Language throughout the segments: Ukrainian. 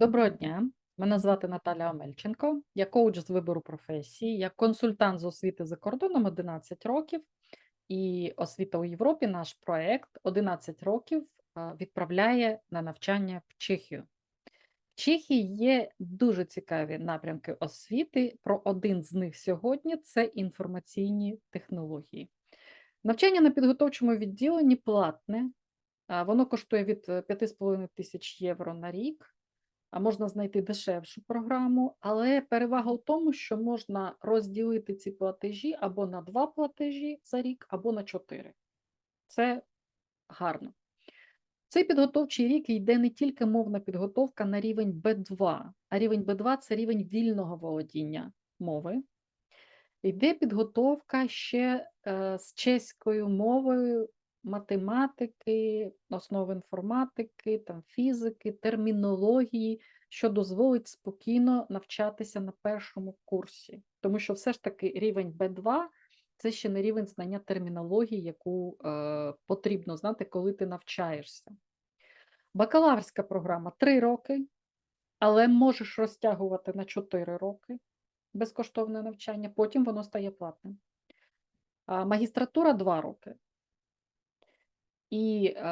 Доброго дня. Мене звати Наталя Омельченко. Я коуч з вибору професії, я консультант з освіти за кордоном 11 років. І освіта у Європі, наш проект 11 років відправляє на навчання в Чехію. В Чехії є дуже цікаві напрямки освіти. Про один з них сьогодні це інформаційні технології. Навчання на підготовчому відділенні платне, воно коштує від е, 5,5 тисяч євро на рік а можна знайти дешевшу програму, але перевага в тому, що можна розділити ці платежі або на два платежі за рік, або на чотири. Це гарно. Цей підготовчий рік йде не тільки мовна підготовка на рівень B2, а рівень B2 це рівень вільного володіння мови. Йде підготовка ще е, з чеською мовою, математики, основи інформатики, там, фізики, термінології, що дозволить спокійно навчатися на першому курсі. Тому що все ж таки рівень B2 це ще не рівень знання термінології, яку е, потрібно знати, коли ти навчаєшся. Бакалаврська програма 3 роки, але можеш розтягувати на 4 роки безкоштовне навчання, потім воно стає платним. А магістратура 2 роки. І е,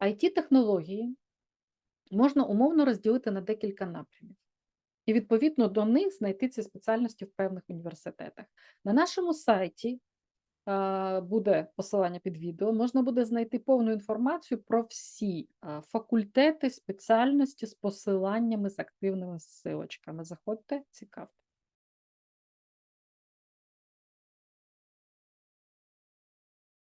IT-технології можна умовно розділити на декілька напрямів. І відповідно до них знайти ці спеціальності в певних університетах. На нашому сайті буде посилання під відео, можна буде знайти повну інформацію про всі факультети, спеціальності з посиланнями з активними ссилочками. Заходьте, цікавтесь.